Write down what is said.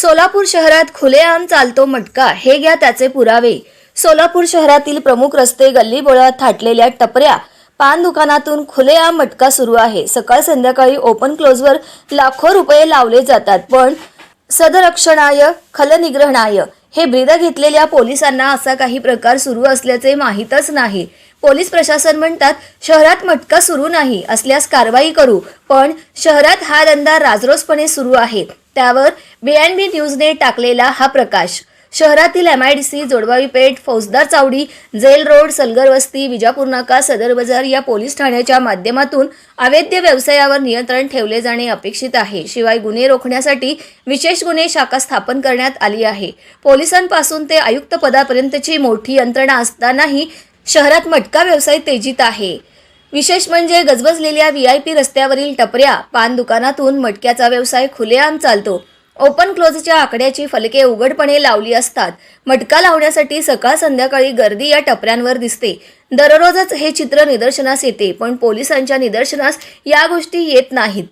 सोलापूर शहरात खुलेआम चालतो मटका. हे घ्या त्याचे पुरावे. सोलापूर शहरातील प्रमुख रस्ते गल्लीबोळात थाटलेल्या टपऱ्या. पान दुकानातून खुलेआम मटका सुरू आहे. सकाळ संध्याकाळी ओपन क्लोजवर लाखो रुपये लावले जातात. पण सदरक्षणाय खलनिग्रहणाय हे ब्रीद घेतलेल्या पोलिसांना असा काही प्रकार सुरू असल्याचे माहीतच नाही. पोलीस प्रशासन म्हणतात शहरात मटका सुरू नाही असल्यास कारवाई करू. पण शहरात हा धंदा राजरोसपणे सुरू आहे. त्यावर बी न्यूजने टाकलेला हा प्रकाश. शहरातील एम आय डी सी जोडवावी पेठ फौजदार चावडी जेल रोड सलगर वस्ती विजापूर नाका सदर बाजार या पोलीस ठाण्याच्या माध्यमातून अवैध व्यवसायावर नियंत्रण ठेवले जाणे अपेक्षित आहे. शिवाय गुन्हे रोखण्यासाठी विशेष गुन्हे शाखा स्थापन करण्यात आली आहे. पोलिसांपासून ते आयुक्त पदापर्यंतची मोठी यंत्रणा असतानाही शहरात मटका व्यवसाय तेजीत आहे. विशेष म्हणजे गजबजलेल्या व्ही आय पी रस्त्यावरील टपऱ्या पान दुकानातून मटक्याचा व्यवसाय खुलेआम चालतो. ओपन क्लोजच्या आकड्याची फलके उघडपणे लावली असतात. मटका लावण्यासाठी सकाळ संध्याकाळी गर्दी या टपऱ्यांवर दिसते. दररोजच हे चित्र निदर्शनास येते पण पोलिसांच्या निदर्शनास या गोष्टी येत नाहीत.